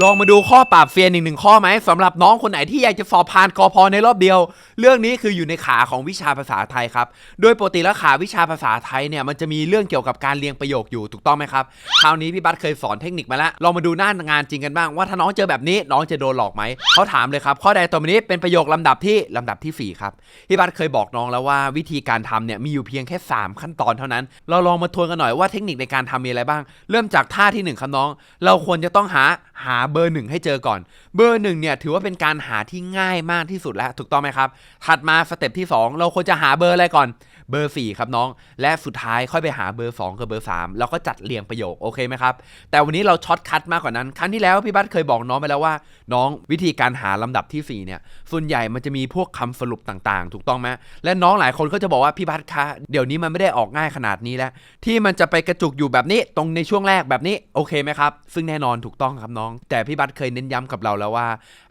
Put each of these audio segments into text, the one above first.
ลองมาดูข้อปราบเซียนอีกหนึ่งข้อไหมสำหรับน้องคนไหนที่อยากจะสอบผ่านกอพอในรอบเดียว เรื่องนี้คืออยู่ในขาของวิชาภาษาไทยครับ โดยปกติแล้วขาวิชาภาษาไทยเนี่ยมันจะมีเรื่องเกี่ยวกับการเรียงประโยคอยู่ถูกต้องไหมครับคราวนี้พี่บัสเคยสอนเทคนิคมาแล้วลองมาดูหน้างานจริงกันบ้างว่าถ้าน้องเจอแบบนี้น้องจะโดนหลอกไหมเขาถามเลยครับข้อใดตัวนี้เป็นประโยคลำดับที่ลำดับที่สี่ครับพี่บัสเคยบอกน้องแล้วว่าวิธีการทำเนี่ยมีอยู่เพียงแค่ 3 ขั้นตอนเท่านั้น เราลองมาทวนกันหน่อยว่าเทคนิคในการทำมีอะไรบ้าง เริ่มจากท่าที่หนึ่งครับน้อง เราควรจะต้องหา หาเบอร์หนึ่งให้เจอก่อน เบอร์หนึ่งเนี่ยถือว่าเป็นการหาที่ง่ายมากที่สุดแล้วถูกต้องไหมครับ ถัดมาสเต็ปที่ 2 เราควรจะหาเบอร์อะไรก่อน เบอร์ 4 ครับน้อง และสุดท้ายค่อยไปหาเบอร์ 2 กับเบอร์ 3 แล้วก็จัดเรียงประโยคโอเคไหมครับ แต่วันนี้เราช็อตคัดมากกว่านั้น ครั้งที่แล้วพี่บัสเคยบอกน้องไปแล้วว่า น้องวิธีการหาลำดับทีสี่4เนี่ยส่วนใหญ่มันจะมีพวกคำสรุปต่างๆ ถูกต้องไหมและน้องหลายคนก็จะบอกว่าพี่บัสคะเดี๋ยวนี้มันไม่ได้ออกง่ายขนาดนี้แล้วที่มันจะไปกระจุกอยู่แบบนี้ตรงในช่วงแรกแบบนี้โอเคไหมครับซึ่งแน่นอนถูกต้องครับน้องแต่พี่บัสเคยเน้นย้ำกับเราแล้วว่า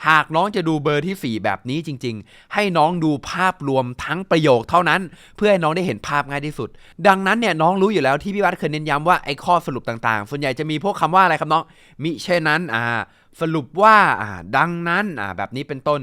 หากน้องจะดูเบอร์ที่ 4 แบบนี้จริง ๆ ให้น้องดูภาพรวมทั้งประโยคเท่านั้น เพื่อให้น้องได้เห็นภาพง่ายที่สุด ดังนั้นเนี่ยน้องรู้อยู่แล้วที่พี่บัสเคยเน้นย้ำว่าไอ้ข้อสรุปต่างๆ ส่วนใหญ่จะมีพวกคำว่าอะไรครับน้องมิเช่นนั้นอ่า สรุปว่าอ่าดังนั้นอ่าแบบนี้เป็นต้น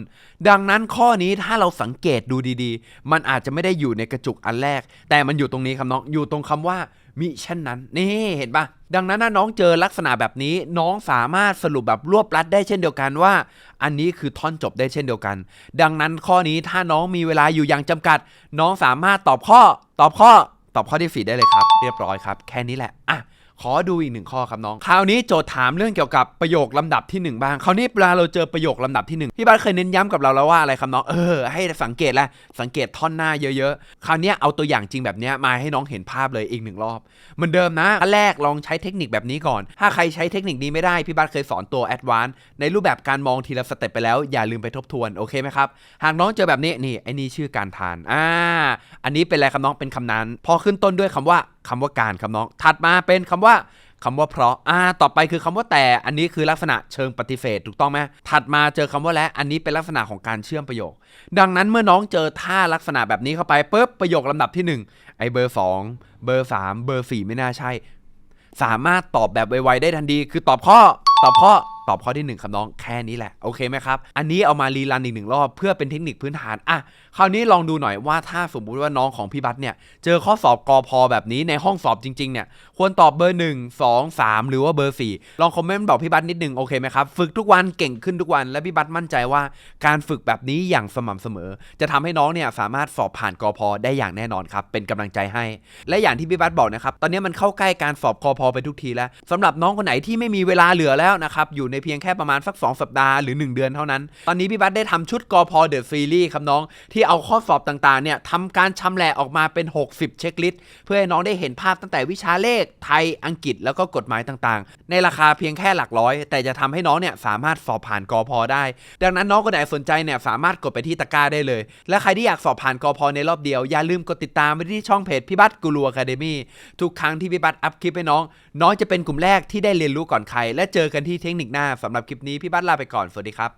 ดังนั้นข้อนี้ถ้าเราสังเกตดูดีๆ มันอาจจะไม่ได้อยู่ในกระจุกอันแรก แต่มันอยู่ตรงนี้ครับน้องอยู่ตรงคำว่ามิเช่นนั้นนี่เห็นปะดังนั้นถ้าน้องเจอลักษณะแบบนี้น้องสามารถสรุปแบบรวบรัดได้เช่นเดียวกันว่า อันนี้คือท่อนจบได้เช่นเดียวกัน ดังนั้นข้อนี้ถ้าน้องมีเวลาอยู่อย่างจำกัด น้องสามารถตอบข้อ ตอบข้อ ตอบข้อที่สี่ได้เลยครับ เรียบร้อยครับ แค่นี้แหละอะ ขอดูอีกหนึ่งข้อครับน้อง คราวนี้โจทย์ถามเรื่องเกี่ยวกับประโยคลำดับที่ 1 บ้าง คราวนี้เวลาเราเจอประโยคลำดับที่1พี่บ้านเคยเน้นย้ำกับเราแล้วว่าอะไรครับน้อง เออ ให้สังเกตแหละสังเกตท่อนหน้าเยอะๆ คราวนี้เอาตัวอย่างจริงแบบนี้มาให้น้องเห็นภาพเลยอีกหนึ่งรอบ เหมือนเดิมนะอันแรกลองใช้เทคนิคแบบนี้ก่อน ถ้าใครใช้เทคนิคนี้ไม่ได้พี่บ้านเคยสอนตัวแอดวานซ์ในรูปแบบการมองทีละสเต็ปไปแล้วอย่าลืมไปทบทวนโอเคไหมครับหากน้องเจอแบบนี้นี่ไอ้นี่ชื่อการทานอ่าอันนี้เป็นอะไรครับน้องเป็นคำนานพอขึ้นต้นด้วยคำว่า คำว่าการครับน้อง ถัดมาเป็นคำว่าคำว่าเพราะอ่าต่อไปคือคำว่าแต่อันนี้คือลักษณะเชิงปฏิเสธถูกต้องไหมถัดมาเจอคำว่าและอันนี้เป็นลักษณะของการเชื่อมประโยค ดังนั้นเมื่อน้องเจอท่าลักษณะแบบนี้เข้าไปปุ๊บประโยคลำดับที่ 1 ไอเบอร์ 2 เบอร์ 3 เบอร์ 4 ไม่น่าใช่ สามารถตอบแบบไวๆได้ทันทีคือตอบข้อตอบข้อ ตอบข้อที่หนึ่งครับน้องแค่นี้แหละโอเคไหมครับอันนี้เอามารีรันอีกหนึ่งรอบเพื่อเป็นเทคนิคพื้นฐานอะคราวนี้ลองดูหน่อยว่าถ้าสมมุติว่าน้องของพี่บัตเนี่ยเจอข้อสอบกอพอแบบนี้ในห้องสอบจริงๆเนี่ยควรตอบเบอร์ 1 2 3 หรือว่าเบอร์ 4 ลองคอมเมนต์บอกพี่บัตนิดนึงโอเคไหมครับฝึกทุกวันเก่งขึ้นทุกวัน และพี่บัตมั่นใจว่าการฝึกแบบนี้อย่างสม่ำเสมอ จะทำให้น้องเนี่ยสามารถสอบผ่านกอพอได้อย่างแน่นอนครับเป็นกำลังใจให้ และอย่างที่พี่บัตบอกนะครับตอนนี้มันเข้าใกล้การสอบกอพอไปทุกทีแล้วสำหรับน้องคนไหนที่ไม่มีเวลาเหลือแล้วนะครับอยู่ในเพียงแค่ประมาณสัก 2 สัปดาห์หรือ 1 เดือนเท่านั้น ตอนนี้พี่บัตได้ทำชุดกอพอเดอะซีรีส์ครับน้อง ที่เอาข้อสอบต่างๆเนี่ยทำการชำแหละออกมาเป็น 60 เช็คลิสต์เพื่อให้น้องได้เห็นภาพตั้งแต่วิชาเลขไทยอังกฤษแล้วก็กฎหมายต่างๆ ในราคาเพียงแค่หลักร้อย แต่จะทำให้น้องเนี่ยสามารถสอบผ่านกอพอได้ ดังนั้นน้องคนไหนสนใจเนี่ยสามารถกดไปที่ตะกร้าได้เลย และใครที่อยากสอบผ่านกอพอในรอบเดียวอย่าลืมกดติดตามไปที่ช่องเพจพี่บัตกูรูอะคาเดมี่ทุกครั้งที่พี่บัตอัพคลิปให้น้อง น้องจะเป็นกลุ่มแรกที่ได้เรียนรู้ก่อนใคร และเจอกันที่เทคนิคหน้าสำหรับคลิปนี้พี่บัตลาไปก่อน สวัสดีครับ